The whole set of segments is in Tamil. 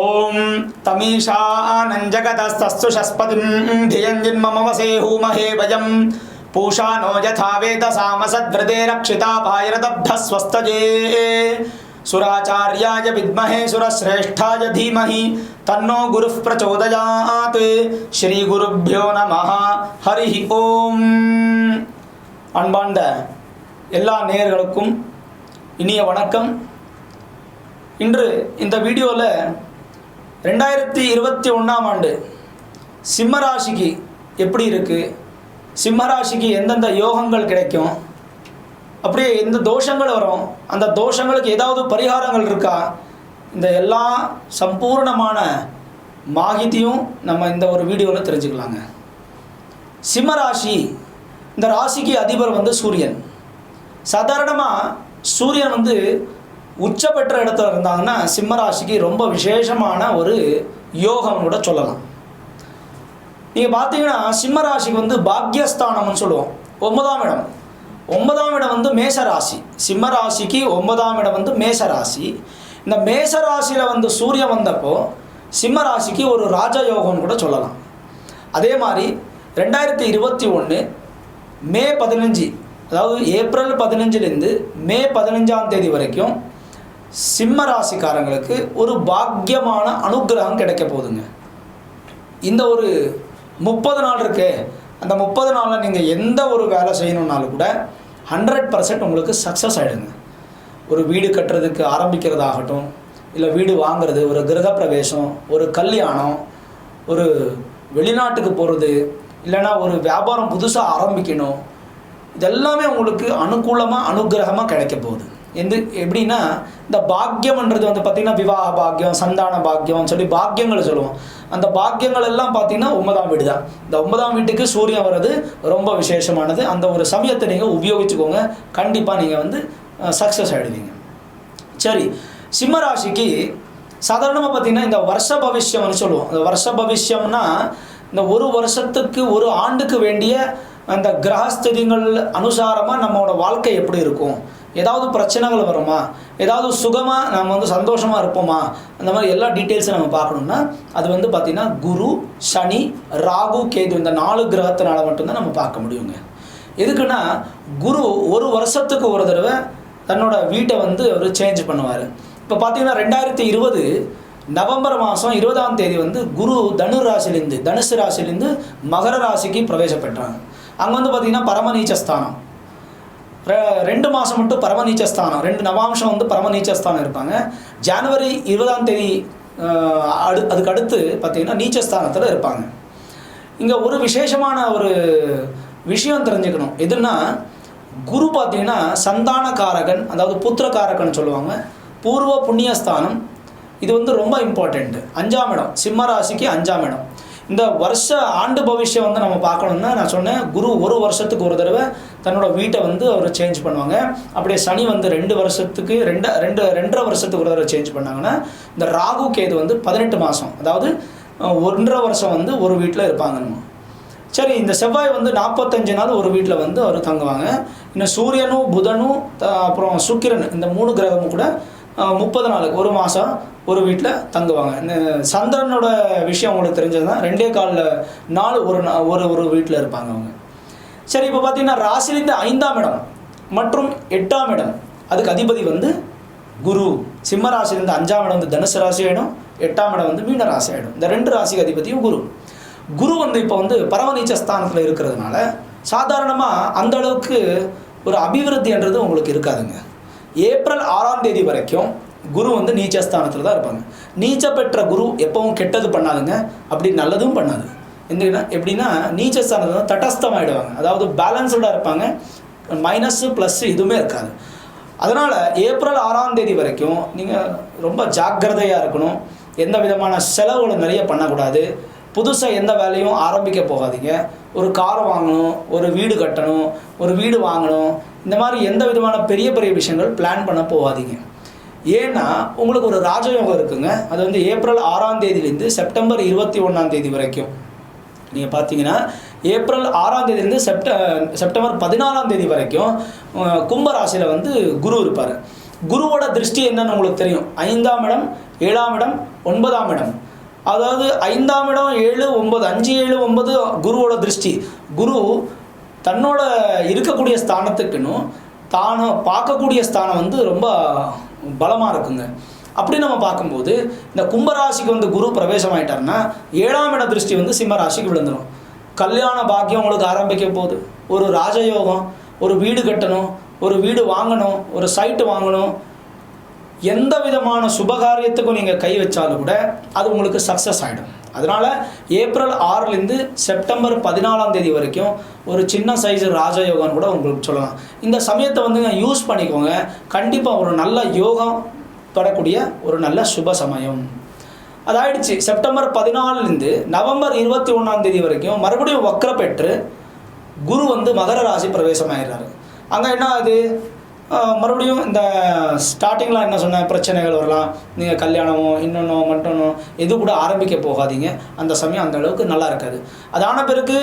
ఓం తమీషానంజగతస్తస్సు షస్పతిం ధియంజిన్మమవసే హూమహే వయం పూషా నో యథా వేద సామసద్వ్రతే రక్షితా భాయరదబ్ధస్వస్తజే సురాచార్యాయ విద్మహే సురశ్రేష్ఠాయ ధీమహి. తన్నో గురుః ప్రచోదయాత్. శ్రీ గురుభ్యో నమ. హరి ఓం. அன்பார்ந்த எல்லா நேயர்களுக்கும் இனிய வணக்கம் இன்று இந்த வீடியோவில் ரெண்டாயிரத்தி இருபத்தி ஒன்றாம் ஆண்டு சிம்மராசிக்கு எப்படி இருக்குது சிம்மராசிக்கு எந்தெந்த யோகங்கள் கிடைக்கும்? அப்படியே எந்த தோஷங்கள் வரும்? அந்த தோஷங்களுக்கு ஏதாவது பரிகாரங்கள் இருக்கா? இந்த எல்லா சம்பூர்ணமான மாகிதியும் நம்ம இந்த ஒரு வீடியோவில் தெரிஞ்சுக்கலாங்க. சிம்மராசி இந்த ராசிக்கு அதிபர் வந்து சூரியன். சாதாரணமாக சூரியன் வந்து உச்ச பெற்ற இடத்துல இருந்தாங்கன்னா சிம்மராசிக்கு ரொம்ப விசேஷமான ஒரு யோகம் கூட சொல்லலாம். நீங்கள் பார்த்தீங்கன்னா சிம்மராசிக்கு வந்து பாக்யஸ்தானம்னு சொல்லுவோம். ஒன்பதாம் இடம். ஒன்பதாம் இடம் வந்து மேச ராசி ஒன்பதாம் இடம் வந்து மேச ராசி இந்த மேச ராசியில் வந்து சூரியன் வந்தப்போ சிம்மராசிக்கு ஒரு ராஜயோகம்னு கூட சொல்லலாம். அதே மாதிரி ரெண்டாயிரத்தி இருபத்தி ஒன்று மே பதினஞ்சு அதாவது ஏப்ரல் பதினஞ்சுலேருந்து மே பதினஞ்சாம் தேதி வரைக்கும் சிம்ம ராசிக்காரங்களுக்கு ஒரு பாக்கியமான அனுக்கிரகம் கிடைக்க போகுதுங்க. இந்த ஒரு முப்பது நாள் இருக்கே அந்த முப்பது நாளில் நீங்கள் எந்த ஒரு வேலை செய்யணுன்னாலும் கூட ஹண்ட்ரட் பர்சன்ட் உங்களுக்கு சக்ஸஸ் ஆகிடுங்க ஒரு வீடு கட்டுறதுக்கு ஆரம்பிக்கிறதாகட்டும் இல்லை வீடு வாங்குறது ஒரு கிரகப்பிரவேசம் ஒரு கல்யாணம் ஒரு வெளிநாட்டுக்கு போகிறது இல்லைன்னா ஒரு வியாபாரம் புதுசாக ஆரம்பிக்கணும் இதெல்லாமே உங்களுக்கு அனுகூலமாக அனுகிரகமாக கிடைக்க போகுது. எந்த எப்படின்னா இந்த பாக்கியம்ன்றது வந்து பார்த்திங்கன்னா விவாக பாக்கியம் சந்தான பாக்கியம்னு சொல்லி பாக்கியங்களை சொல்லுவோம். அந்த பாக்கியங்கள் எல்லாம் பார்த்திங்கன்னா ஒன்பதாம் வீடு தான் இந்த ஒன்பதாம் வீட்டுக்கு சூரியன் வர்றது ரொம்ப விசேஷமானது. அந்த ஒரு சமயத்தை நீங்கள் உபயோகிச்சுக்கோங்க. கண்டிப்பாக நீங்கள் வந்து சக்ஸஸ் ஆகிடுவீங்க சரி சிம்மராசிக்கு சாதாரணமாக பார்த்தீங்கன்னா இந்த வருஷ பவிஷ்யம்னு சொல்லுவோம். இந்த வருஷ பவிஷ்யம்னா இந்த ஒரு வருஷத்துக்கு ஒரு ஆண்டுக்கு வேண்டிய அந்த கிரகஸ்திதிகள் அனுசாரமாக நம்மளோட வாழ்க்கை எப்படி இருக்கும்? ஏதாவது பிரச்சனைகள் வருமா? ஏதாவது சுகமாக நம்ம வந்து சந்தோஷமாக இருப்போமா? அந்த மாதிரி எல்லா டீட்டெயில்ஸும் நம்ம பார்க்கணும்னா அது வந்து பார்த்திங்கன்னா குரு சனி ராகு கேது இந்த நாலு கிரகத்தினால மட்டும்தான் நம்ம பார்க்க முடியுங்க. எதுக்குன்னா குரு ஒரு வருஷத்துக்கு ஒரு தடவை தன்னோட வீட்டை வந்து அவர் சேஞ்ச் பண்ணுவார். இப்போ பார்த்தீங்கன்னா ரெண்டாயிரத்தி இருபது நவம்பர் மாதம் இருபதாம் தேதி வந்து குரு தனு ராசிலேருந்து தனுசு ராசிலேருந்து மகர ராசிக்கு பிரவேசம் பெற்றாங்க. அங்கே வந்து பார்த்திங்கன்னா பரமநீச்சஸ்தானம் ரெண்டு மாதம் மட்டும் பரம நீச்சஸ்தானம் ரெண்டு நவாம்சம் வந்து பரம நீச்சஸ்தானம் இருப்பாங்க. ஜனவரி இருபதாம் தேதி அடு அதுக்கு அடுத்து பார்த்திங்கன்னா நீச்சஸ்தானத்தில் இருப்பாங்க. இங்கே ஒரு விசேஷமான ஒரு விஷயம் தெரிஞ்சுக்கணும். எதுன்னா குரு பார்த்தீங்கன்னா சந்தானகாரகன் அதாவது புத்திரகாரகன் சொல்லுவாங்க. பூர்வ புண்ணியஸ்தானம். இது வந்து ரொம்ப இம்பார்ட்டண்ட்டு அஞ்சாம் இடம் சிம்ம ராசிக்கு அஞ்சாம் இடம். இந்த வருஷ ஆண்டு பவிஷ்யம் வந்து நம்ம பார்க்கணும்னா நான் சொன்னேன் குரு ஒரு வருஷத்துக்கு ஒரு தடவை தன்னோட வீட்டை வந்து அவர் சேஞ்ச் பண்ணுவாங்க. அப்படியே சனி வந்து ரெண்டு வருஷத்துக்கு ரெண்டு ரெண்டு ரெண்டரை வருஷத்துக்கு ஒரு தடவை சேஞ்ச் பண்ணாங்கன்னா இந்த ராகு கேது வந்து பதினெட்டு மாதம் அதாவது ஒன்றரை வருஷம் வந்து ஒரு வீட்டில் இருப்பாங்க நம்ம சரி இந்த செவ்வாய் வந்து நாற்பத்தஞ்சு நாள் ஒரு வீட்டில் வந்து அவர் தங்குவாங்க. இன்னும் சூரியனும் புதனும் த- அப்புறம் சுக்கிரன் இந்த மூணு கிரகமும் கூட முப்பது நாளுக்கு ஒரு மாதம் ஒரு வீட்டில் தங்குவாங்க. இந்த சந்திரனோட விஷயம் உங்களுக்கு தெரிஞ்சது தான் ரெண்டே காலில் நாலு ஒரு ஒரு ஒரு வீட்டில் இருப்பாங்க அவங்க. சரி இப்போ பார்த்தீங்கன்னா ராசிலேருந்து ஐந்தாம் இடம் மற்றும் எட்டாம் இடம். அதுக்கு அதிபதி வந்து குரு. சிம்ம ராசிலேருந்து அஞ்சாம் இடம் வந்து தனுசு ராசி ஆகிடும் எட்டாம் இடம் வந்து மீன ராசி ஆகிடும் இந்த ரெண்டு ராசிக்கு அதிபதியும் குரு. குரு வந்து இப்போ வந்து பரமநீச்ச ஸ்தானத்தில் இருக்கிறதுனால சாதாரணமாக அந்த அளவுக்கு ஒரு அபிவிருத்தின்றது உங்களுக்கு இருக்காதுங்க. ஏப்ரல் ஆறாம் தேதி வரைக்கும் குரு வந்து நீச்சஸ்தானத்தில் தான் இருப்பாங்க. நீச்ச பெற்ற குரு எப்பவும் கெட்டது பண்ணாதுங்க. அப்படி நல்லதும் பண்ணாது. எந்தனா எப்படின்னா நீச்சஸ்தானத்தில் வந்து தட்டஸ்தமாகிடுவாங்க அதாவது பேலன்ஸ்டாக இருப்பாங்க. மைனஸ்ஸு ப்ளஸ்ஸு எதுவுமே இருக்காது. அதனால் ஏப்ரல் ஆறாம் தேதி வரைக்கும் நீங்கள் ரொம்ப ஜாக்கிரதையாக இருக்கணும். எந்த விதமான செலவுகளை நிறைய பண்ணக்கூடாது. புதுசாக எந்த வேலையும் ஆரம்பிக்க போகாதீங்க. ஒரு கார் வாங்கணும் ஒரு வீடு கட்டணும் ஒரு வீடு வாங்கணும். இந்த மாதிரி எந்த விதமான பெரிய பெரிய விஷயங்கள் பிளான் பண்ண போகாதீங்க. ஏன்னா உங்களுக்கு ஒரு ராஜயோகம் இருக்குங்க. அது வந்து ஏப்ரல் ஆறாம் தேதியிலேருந்து செப்டம்பர் இருபத்தி ஒன்றாம் தேதி வரைக்கும். நீங்கள் பார்த்தீங்கன்னா ஏப்ரல் ஆறாம் தேதியிலேருந்து செப்ட செப்டம்பர் பதினாலாம் தேதி வரைக்கும் கும்பராசியில் வந்து குரு இருப்பார். குருவோட திருஷ்டி என்னன்னு உங்களுக்கு தெரியும். ஐந்தாம் இடம் ஏழாம் இடம் ஒன்பதாம் இடம். அதாவது ஐந்தாம் இடம் ஏழு ஒன்பது அஞ்சு ஏழு ஒன்பது குருவோட திருஷ்டி. குரு தன்னோட இருக்கக்கூடிய ஸ்தானத்துக்குன்னு தானும் பார்க்கக்கூடிய ஸ்தானம் வந்து ரொம்ப பலமாக இருக்குங்க. அப்படி நம்ம பார்க்கும்போது இந்த கும்பராசிக்கு வந்து குரு பிரவேசம் ஆயிட்டாருன்னா ஏழாம் இட திருஷ்டி வந்து சிம்ம ராசிக்கு விழுந்துடும் கல்யாண பாக்கியம் உங்களுக்கு ஆரம்பிக்க போகுது. ஒரு ராஜயோகம் ஒரு வீடு கட்டணும் ஒரு வீடு வாங்கணும் ஒரு சைட்டு வாங்கணும். எந்த விதமான சுபகாரியத்துக்கும் நீங்கள் கை வச்சாலும் கூட அது உங்களுக்கு சக்ஸஸ் ஆகிடும் அதனால் ஏப்ரல் ஆறுலேருந்து செப்டம்பர் பதினாலாம் தேதி வரைக்கும் ஒரு சின்ன சைஸ் ராஜயோகம்னு கூட உங்களுக்கு சொல்லலாம். இந்த சமயத்தை வந்து யூஸ் பண்ணிக்கோங்க. கண்டிப்பாக ஒரு நல்ல யோகம் தொடக்கூடிய ஒரு நல்ல சுப சமயம். அதாயிடுச்சு. செப்டம்பர் பதினாலுலேருந்து நவம்பர் இருபத்தி ஒன்றாம் தேதி வரைக்கும் மறுபடியும் வக்கர பெற்று குரு வந்து மகர ராசி பிரவேசம் ஆயிடுறாரு அங்கே என்ன ஆகுது? மறுபடியும் இந்த ஸ்டார்டிங்கில் என்ன சொன்ன? பிரச்சனைகள் வரலாம். நீங்கள் கல்யாணமோ இன்னொன்னோ மட்டனோ எது கூட ஆரம்பிக்க போகாதீங்க. அந்த சமயம் அந்த அளவுக்கு நல்லா இருக்காது. அது ஆன பிறகு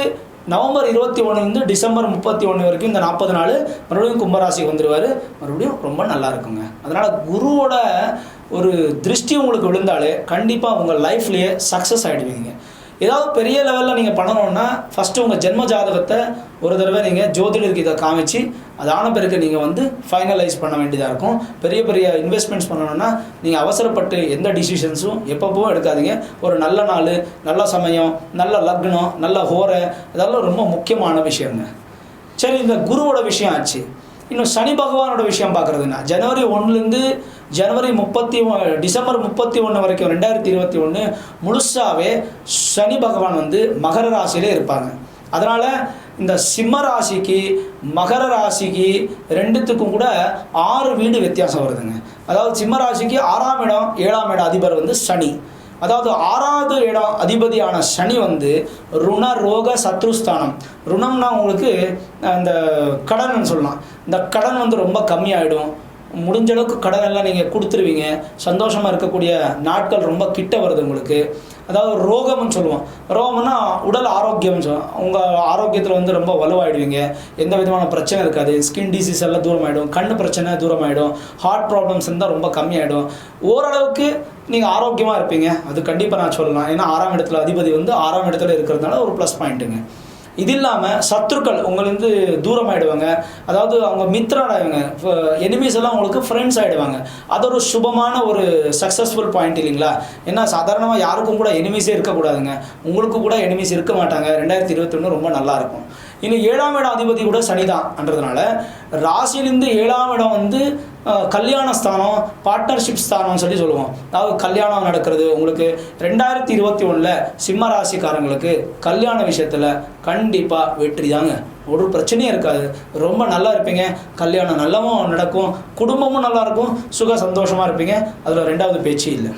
நவம்பர் இருபத்தி ஒன்றுலேருந்து டிசம்பர் முப்பத்தி ஒன்று வரைக்கும் இந்த நாற்பது நாள் மறுபடியும் கும்பராசிக்கு வந்துடுவார் மறுபடியும் ரொம்ப நல்லா இருக்குங்க. அதனால் குருவோட ஒரு திருஷ்டி உங்களுக்கு விழுந்தாலே கண்டிப்பாக உங்கள் லைஃப்லேயே சக்ஸஸ் ஆகிடுவீங்க ஏதாவது பெரிய லெவலில் நீங்கள் பண்ணணுன்னா ஃபஸ்ட்டு உங்கள் ஜென்ம ஜாதகத்தை ஒரு தடவை நீங்கள் ஜோதிடருக்கு இதை காமிச்சு அது ஆன பிறகு நீங்கள் வந்து ஃபைனலைஸ் பண்ண வேண்டியதாக இருக்கும். பெரிய பெரிய இன்வெஸ்ட்மெண்ட்ஸ் பண்ணணும்னா நீங்கள் அவசரப்பட்டு எந்த டிசிஷன்ஸும் எப்பப்போ எடுக்காதீங்க. ஒரு நல்ல நாள் நல்ல சமயம் நல்ல லக்னம் நல்ல ஹோரை இதெல்லாம் ரொம்ப முக்கியமான விஷயங்க. சரி இந்த குருவோட விஷயம் ஆச்சு. இன்னும் சனி பகவானோட விஷயம் பார்க்குறதுன்னா ஜனவரி ஒன்றுலேருந்து ஜனவரி முப்பத்தி ஒ- டிசம்பர் முப்பத்தி ஒன்று வரைக்கும் ரெண்டாயிரத்தி இருபத்தி ஒன்று முழுசாவே சனி பகவான் வந்து மகர ராசியிலே இருப்பாங்க. அதனால் இந்த சிம்ம ராசிக்கு மகர ராசிக்கு ரெண்டுத்துக்கும் கூட ஆறு வீடு வித்தியாசம் வருதுங்க. அதாவது சிம்ம ராசிக்கு ஆறாம் இடம் ஏழாம் இடம் அதிபர் வந்து சனி. அதாவது ஆறாவது இடம் அதிபதியான சனி வந்து ருண ரோக சத்ருஸ்தானம். ருணம்னா உங்களுக்கு அந்த கடன் சொல்லலாம். இந்த கடன் வந்து ரொம்ப கம்மியாயிடும். முடிஞ்ச அளவுக்கு கடன் எல்லாம் நீங்கள் கொடுத்துருவீங்க. சந்தோஷமாக இருக்கக்கூடிய நாட்கள் ரொம்ப கிட்ட வருது உங்களுக்கு. அதாவது ரோகம்னு சொல்லுவோம். ரோகம்னா உடல் ஆரோக்கியம்னு சொல்லுவோம் உங்கள் ஆரோக்கியத்தில் வந்து ரொம்ப வலுவாயிடுவீங்க. எந்த விதமான பிரச்சனை இருக்காது. ஸ்கின் டிசீஸ் எல்லாம் தூரமாயிடும். கண் பிரச்சனை தூரமாயிடும். ஹார்ட் ப்ராப்ளம்ஸ் இருந்தால் ரொம்ப கம்மியாயிடும். ஓரளவுக்கு நீங்கள் ஆரோக்கியமாக இருப்பீங்க. அது கண்டிப்பாக நான் சொல்லலாம். ஏன்னா ஆறாம் இடத்துல அதிபதி வந்து ஆறாம் இடத்துல இருக்கிறதுனால ஒரு ப்ளஸ் பாயிண்ட்டுங்க இது இல்லாமல் சத்துருக்கள் உங்களிருந்து தூரம் ஆகிடுவாங்க அதாவது அவங்க மித்திரன் ஆயிடுவாங்க எனிமீஸ் எல்லாம் உங்களுக்கு ஃப்ரெண்ட்ஸ் ஆகிடுவாங்க அது ஒரு சுபமான ஒரு சக்ஸஸ்ஃபுல் பாயிண்ட் இல்லைங்களா? ஏன்னா சாதாரணமாக யாருக்கும் கூட எனிமீஸே இருக்கக்கூடாதுங்க உங்களுக்கு கூட எனிமீஸ் இருக்க மாட்டாங்க. ரெண்டாயிரத்தி இருபத்தொன்று ரொம்ப நல்லாயிருக்கும் இன்னும் ஏழாம் இடம் அதிபதி கூட சனிதான்ன்றதுனால ராசியிலேருந்து ஏழாம் இடம் வந்து கல்யாண ஸ்தானம் பார்ட்னர்ஷிப் ஸ்தானம்னு சொல்லி சொல்லுவோம். அதாவது கல்யாணம் நடக்கிறது. உங்களுக்கு ரெண்டாயிரத்தி இருபத்தி ஒன்றில் சிம்ம ராசிக்காரங்களுக்கு கல்யாண விஷயத்தில் கண்டிப்பாக வெற்றி தாங்க. ஒரு பிரச்சனையும் இருக்காது. ரொம்ப நல்லா இருப்பீங்க. கல்யாணம் நல்லாவும் நடக்கும். குடும்பமும் நல்லா இருக்கும். சுக சந்தோஷமாக இருப்பீங்க. அதில் ரெண்டாவது பேச்சு இல்லை.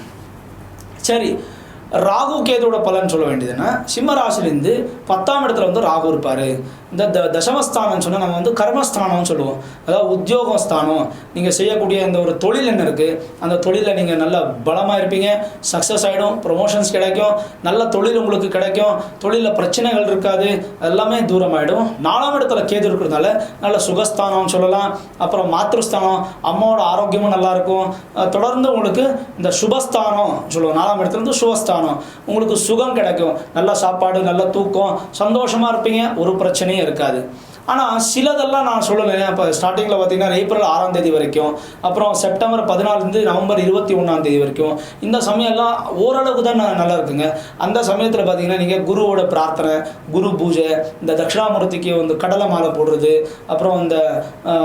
சரி. ராகு கேதுவோட பலன் சொல்ல வேண்டியதுன்னா சிம்ம ராசிலேருந்து பத்தாம் இடத்துல வந்து ராகு இருப்பார். இந்த த தசமஸ்தானம் சொன்னால் நம்ம வந்து கர்மஸ்தானம்னு சொல்லுவோம். அதாவது உத்தியோகம் ஸ்தானம் நீங்கள் செய்யக்கூடிய இந்த ஒரு தொழில் என்ன இருக்குது அந்த தொழிலில் நீங்கள் நல்ல பலமாக இருப்பீங்க. சக்ஸஸ் ஆகிடும் ப்ரொமோஷன்ஸ் கிடைக்கும். நல்ல தொழில் உங்களுக்கு கிடைக்கும். தொழிலில் பிரச்சனைகள் இருக்காது. எல்லாமே தூரமாயிடும். நாலாம் இடத்துல கேது இருக்கிறதுனால நல்ல சுகஸ்தானம்னு சொல்லலாம். அப்புறம் மாத்ருஸ்தானம். அம்மாவோட ஆரோக்கியமும் நல்லாயிருக்கும் தொடர்ந்து உங்களுக்கு இந்த சுபஸ்தானம் சொல்லுவோம். நாலாம் இடத்துலேருந்து சுபஸ்தானம் உங்களுக்கு சுகம் கிடைக்கும். நல்ல சாப்பாடு நல்ல தூக்கம் சந்தோஷமாக இருப்பீங்க. ஒரு பிரச்சனையும் இருக்காது. ஆனால் சிலதெல்லாம் நான் சொல்லலை. இப்போ ஸ்டார்டிங்கில் பார்த்தீங்கன்னா ஏப்ரல் ஆறாம் தேதி வரைக்கும் அப்புறம் செப்டம்பர் பதினாலுலேருந்து நவம்பர் இருபத்தி ஒன்றாம் தேதி வரைக்கும் இந்த சமயம்லாம் ஓரளவுக்கு தான் ந- நல்லா இருக்குங்க. அந்த சமயத்தில் பார்த்தீங்கன்னா நீங்கள் குருவோட பிரார்த்தனை குரு பூஜை இந்த தட்சிணாமூர்த்திக்கு வந்து கடலை மாலை போடுறது அப்புறம் இந்த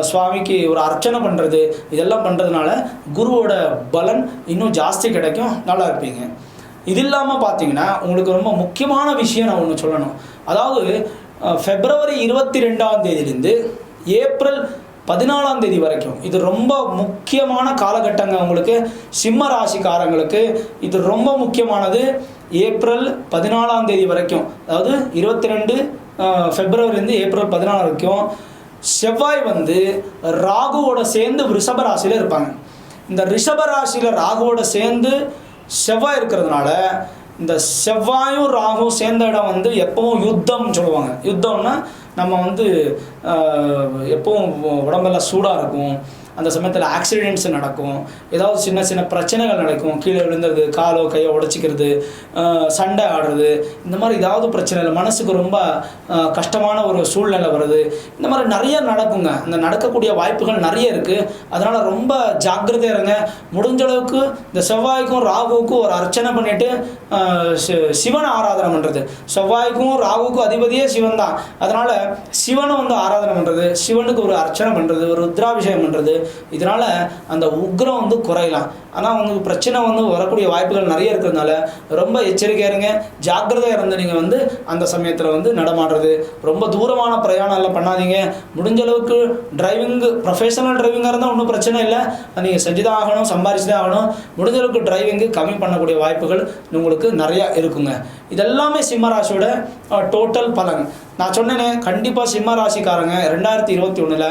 சுவாமிக்கு ஒரு அர்ச்சனை பண்ணுறது இதெல்லாம் பண்ணுறதுனால குருவோட பலன் இன்னும் ஜாஸ்தி கிடைக்கும். நல்லா இருப்பீங்க. இது இல்லாமல் பார்த்தீங்கன்னா உங்களுக்கு ரொம்ப முக்கியமான விஷயம் நான் ஒன்று சொல்லணும். அதாவது ஃபெப்ரவரி பிப்ரவரி இருபத்தி ரெண்டாம் தேதியிலேருந்து ஏப்ரல் பதினாலாம் தேதி வரைக்கும். இது ரொம்ப முக்கியமான காலகட்டங்க உங்களுக்கு. சிம்ம ராசிக்காரங்களுக்கு இது ரொம்ப முக்கியமானது. ஏப்ரல் பதினாலாம் தேதி வரைக்கும். அதாவது இருபத்தி ரெண்டு பிப்ரவரிலேருந்து ஏப்ரல் பதினாலு வரைக்கும் செவ்வாய் வந்து ராகுவோட சேர்ந்து ரிஷப ராசியில் இருப்பாங்க. இந்த ரிஷப ராசியில் ராகுவோட சேர்ந்து செவ்வாய் இருக்கிறதுனால இந்த செவ்வாயும் ராகும் சேர்ந்த இடம் வந்து எப்பவும் யுத்தம்னு சொல்லுவாங்க. யுத்தம்னா நம்ம வந்து எப்பவும் உடம்பெல்லாம் சூடாக இருக்கும். அந்த சமயத்தில் ஆக்சிடென்ட்ஸ் நடக்கும். ஏதாவது சின்ன சின்ன பிரச்சனைகள் நடக்கும். கீழே விழுந்துறது காலோ கையோ உடச்சிக்கிறது சண்டை ஆடுறது இந்த மாதிரி ஏதாவது பிரச்சனைகள் மனசுக்கு ரொம்ப கஷ்டமான ஒரு சூழ்நிலை வருது. இந்த மாதிரி நிறைய நடக்குங்க. இந்த நடக்கக்கூடிய வாய்ப்புகள் நிறைய இருக்குது அதனால் ரொம்ப ஜாக்கிரதையாக இருங்க. முடிஞ்ச அளவுக்கு இந்த செவ்வாய்க்கும் ராகுவுக்கும் ஒரு அர்ச்சனை பண்ணிட்டு சி- சிவனை ஆராதனை பண்ணுறது செவ்வாய்க்கும் ராகுவுக்கும் அதிபதியே சிவன் தான் அதனால் சிவனை வந்து ஆராதனை பண்ணுறது சிவனுக்கு ஒரு அர்ச்சனை பண்ணுறது ஒரு ருத்ராபிஷேகம் பண்ணுறது இதனால் அந்த உக்ரம் வந்து குறையலாம். ஆனால் உங்களுக்கு பிரச்சனை வந்து வரக்கூடிய வாய்ப்புகள் நிறைய இருக்கிறதுனால ரொம்ப எச்சரிக்கையா இருங்க. ஜாக்கிரதையாக இருந்து நீங்கள் வந்து அந்த சமயத்தில் வந்து நடமாடுறது. ரொம்ப தூரமான பிரயாணம் எல்லாம் பண்ணாதீங்க. முடிஞ்ச அளவுக்கு டிரைவிங் ப்ரொஃபஷனல் டிரைவிங்காக இருந்தால் ஒன்றும் பிரச்சனை இல்லை. நீங்கள் செஞ்சு தான் ஆகணும் சம்பாரிச்சுதான் ஆகணும். முடிஞ்ச அளவுக்கு டிரைவிங்கு கம்மி பண்ணக்கூடிய வாய்ப்புகள் உங்களுக்கு நிறையா இருக்குங்க. இதெல்லாமே சிம்மராசியோட டோட்டல் பலன். நான் சொன்னேனே கண்டிப்பாக சிம்ம ராசிக்காரங்க ரெண்டாயிரத்தி இருபத்தி ஒன்றில்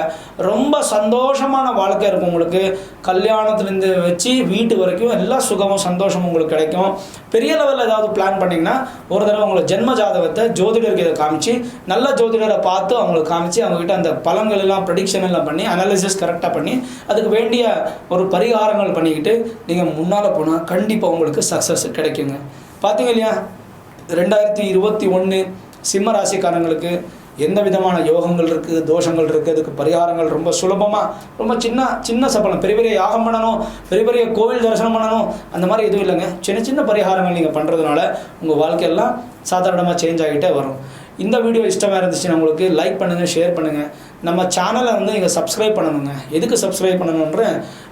ரொம்ப சந்தோஷமான வாழ்க்கை இருக்கும் உங்களுக்கு. கல்யாணத்துலேருந்து வச்சு வீட்டு வரைக்கும் எல்லா சுகமும் சந்தோஷமும் உங்களுக்கு கிடைக்கும். பெரிய லெவலில் ஏதாவது பிளான் பண்ணிங்கன்னா ஒரு தடவை உங்களை ஜென்ம ஜாதகத்தை ஜோதிடருக்கு இதை காமிச்சு நல்ல ஜோதிடரை பார்த்து அவங்களுக்கு காமிச்சு அவங்ககிட்ட அந்த பலன்கள் எல்லாம் ப்ரெடிக்ஷன் எல்லாம் பண்ணி அனாலிசிஸ் கரெக்டாக பண்ணி அதுக்கு வேண்டிய ஒரு பரிகாரங்கள் பண்ணிக்கிட்டு நீங்கள் முன்னால் போனால் கண்டிப்பாக உங்களுக்கு சக்ஸஸ் கிடைக்குங்க. பார்த்தீங்க இல்லையா? ரெண்டாயிரத்தி இருபத்தி ஒன்று சிம்ம ராசிக்காரங்களுக்கு எந்த விதமான யோகங்கள் இருக்குது தோஷங்கள் இருக்குது அதுக்கு பரிகாரங்கள் ரொம்ப சுலபமாக ரொம்ப சின்ன சின்ன சபலம். பெரிய பெரிய யாகம் பண்ணணும் பெரிய பெரிய கோவில் தரிசனம் பண்ணணும் அந்த மாதிரி எதுவும் இல்லைங்க. சின்ன சின்ன பரிகாரங்கள் நீங்கள் பண்ணுறதுனால உங்கள் வாழ்க்கையெல்லாம் சாதாரணமாக சேஞ்ச் ஆகிட்டே வரும். இந்த வீடியோ இஷ்டமாக இருந்துச்சுன்னா உங்களுக்கு லைக் பண்ணுங்கள் ஷேர் பண்ணுங்கள் நம்ம சேனலை வந்து நீங்கள் சப்ஸ்கிரைப் பண்ணணுங்க. எதுக்கு சப்ஸ்கிரைப் பண்ணணுன்ற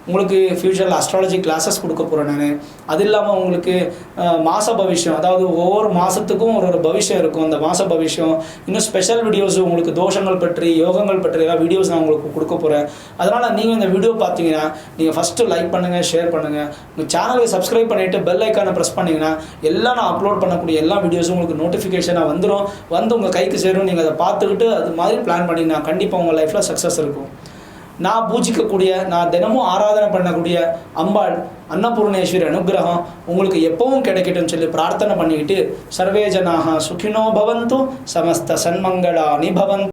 உங்களுக்கு ஃப்யூச்சரில் அஸ்ட்ராலஜி கிளாஸஸ் கொடுக்க போகிறேன் நான். அது இல்லாமல் உங்களுக்கு மாத மாச பவிஷ்யம் அதாவது ஒவ்வொரு மாதத்துக்கும் ஒரு ஒரு பவிஷ்யம் இருக்கும். அந்த மாச பவிஷ்யம் இன்னும் ஸ்பெஷல் வீடியோஸ் உங்களுக்கு தோஷங்கள் பற்றி யோகங்கள் பற்றி எல்லாம் வீடியோஸ் நான் உங்களுக்கு கொடுக்க போகிறேன் அதனால் நீங்கள் இந்த வீடியோ பார்த்தீங்கன்னா நீங்கள் ஃபஸ்ட்டு லைக் பண்ணுங்கள் ஷேர் பண்ணுங்கள் உங்கள் சேனலுக்கு சப்ஸ்கிரைப் பண்ணிவிட்டு பெல் ஐக்கானை ப்ரெஸ் பண்ணிங்கன்னா எல்லாம் நான் அப்லோட் பண்ணக்கூடிய எல்லா வீடியோஸும் உங்களுக்கு நோட்டிஃபிகேஷனாக வந்துடும் வந்து உங்கள் கைக்கு சேரும். நீங்கள் அதை பார்த்துக்கிட்டு அது மாதிரி பிளான் பண்ணிங்கன்னா கண்டிப்பாக உங்கள் லைஃப்பில் சக்ஸஸ் இருக்கும். நான் பூஜிக்கக்கூடிய நான் தினமும் ஆராதனை பண்ணக்கூடிய அம்பாள் அன்னபூர்ணேஸ்வரி அனுகிரகம் உங்களுக்கு எப்பவும் கிடைக்கட்டும்னு சொல்லி பிரார்த்தனை பண்ணிக்கிட்டு சர்வே ஜனாக சுகினோ பவந்து சமஸ்த சன்மங்களானி பவந்து.